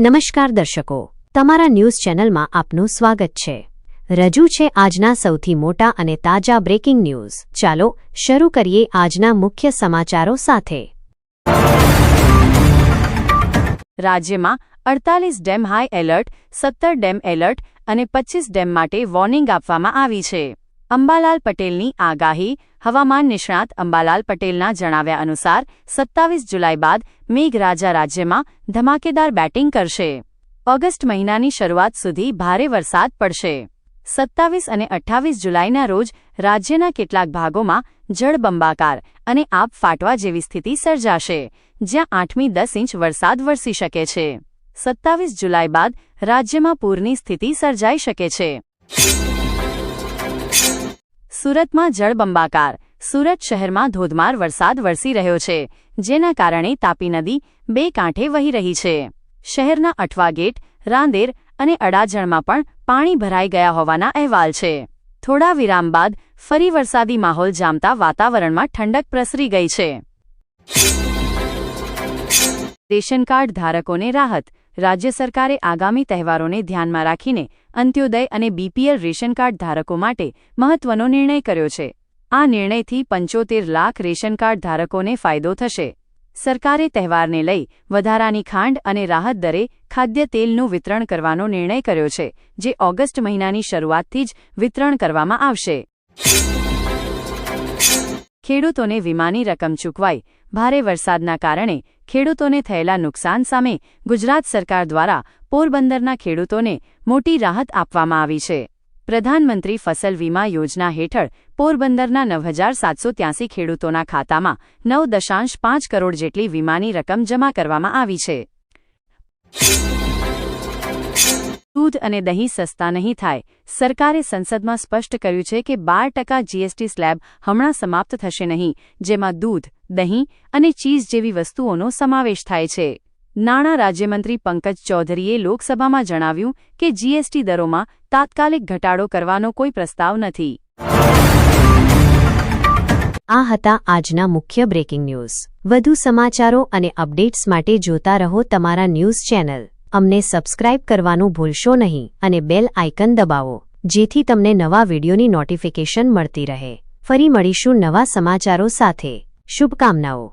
નમસ્કાર દર્શકો, તમારા ન્યૂઝ ચેનલમાં આપનું સ્વાગત છે. રજૂ છે આજના સૌથી મોટા અને તાજા બ્રેકિંગ ન્યૂઝ. ચાલો, શરૂ કરીએ આજના મુખ્ય સમાચારો સાથે. રાજ્યમાં અડતાલીસ ડેમ હાઈ એલર્ટ, સત્તર ડેમ એલર્ટ અને પચ્ચીસ ડેમ માટે વોર્નિંગ આપવામાં આવી છે. અંબાલાલ પટેલની આગાહી, હવામાન નિષ્ણાત અંબાલાલ પટેલના જણાવ્યા અનુસાર, સત્તાવીસ જુલાઈ બાદ મેઘરાજા રાજ્યમાં ધમાકેદાર બેટિંગ કરશે. ઓગસ્ટ મહિનાની શરૂઆત સુધી ભારે વરસાદ પડશે. સત્તાવીસ અને અઠ્ઠાવીસ જુલાઈના રોજ રાજ્યના કેટલાક ભાગોમાં જળબંબાકાર અને આપ ફાટવા જેવી સ્થિતિ સર્જાશે, જ્યાં આઠમી દસ ઇંચ વરસાદ વરસી શકે છે. સત્તાવીસ જુલાઈ બાદ રાજ્યમાં પૂરની સ્થિતિ સર્જાઈ શકે છે. સુરતમાં જળબંબાકાર. સુરત શહેરમાં ધોધમાર વરસાદ વરસી રહ્યો છે, જેના કારણે તાપી નદી બે કાંઠે વહી રહી છે. શહેરના અઠવા ગેટ, રાંદેર અને અડાજણમાં પણ પાણી ભરાઈ ગયા હોવાના અહેવાલ છે. થોડા વિરામ બાદ ફરી વરસાદી માહોલ જામતા વાતાવરણમાં ઠંડક પ્રસરી ગઈ છે. રેશન કાર્ડ ધારકોને રાહત રાજ્ય સરકારે આગામી તહેવારોને ધ્યાનમાં રાખીને અંત્યોદય અને બીપીએલ રેશન કાર્ડ ધારકો માટે મહત્વનો નિર્ણય કર્યો છે. આ નિર્ણયથી પંચોતેર લાખ રેશન કાર્ડ ધારકોને ફાયદો થશે. સરકારે તહેવારને લઈ વધારાની ખાંડ અને રાહત દરે ખાદ્ય તેલનું વિતરણ કરવાનો નિર્ણય કર્યો છે, જે ઓગસ્ટ મહિનાની શરૂઆતથી જ વિતરણ કરવામાં આવશે. ખેડૂતોને વીમાની રકમ ચૂકવાઈ ભારે વરસાદના કારણે ખેડૂતોને થયેલા નુકસાન સામે ગુજરાત સરકાર દ્વારા પોરબંદરના ખેડૂતોને મોટી રાહત આપવામાં આવી છે. પ્રધાનમંત્રી ફસલ વીમા યોજના હેઠળ પોરબંદરના નવ હજાર સાતસો ત્યાસી ખેડૂતોના ખાતામાં નવ દશાંશ પાંચ કરોડ જેટલી વીમાની રકમ જમા કરવામાં આવી છે. દૂધ અને દહીં સસ્તા નહીં થાય. સરકારે સંસદમાં સ્પષ્ટ કર્યું છે કે બાર ટકા જીએસટી સ્લેબ હમણાં સમાપ્ત થશે નહીં, જેમાં દૂધ, દહીં અને ચીઝ જેવી વસ્તુઓનો સમાવેશ થાય છે. નાણાં રાજ્યમંત્રી પંકજ ચૌધરીએ લોકસભામાં જણાવ્યું કે જીએસટી દરોમાં તાત્કાલિક ઘટાડો કરવાનો કોઈ પ્રસ્તાવ નથી. આ હતા આજના મુખ્ય બ્રેકિંગ ન્યૂઝ. વધુ સમાચારો અને અપડેટ્સ માટે જોતા રહો તમારા ન્યૂઝ ચેનલ. અમને સબસ્ક્રાઇબ કરવાનું ભૂલશો નહીં અને બેલ આઇકન દબાવો, જેથી તમને નવા વિડિયોની નોટિફિકેશન મળતી રહે. ફરી મળીશું નવા સમાચારો સાથે. શુભકામનાઓ.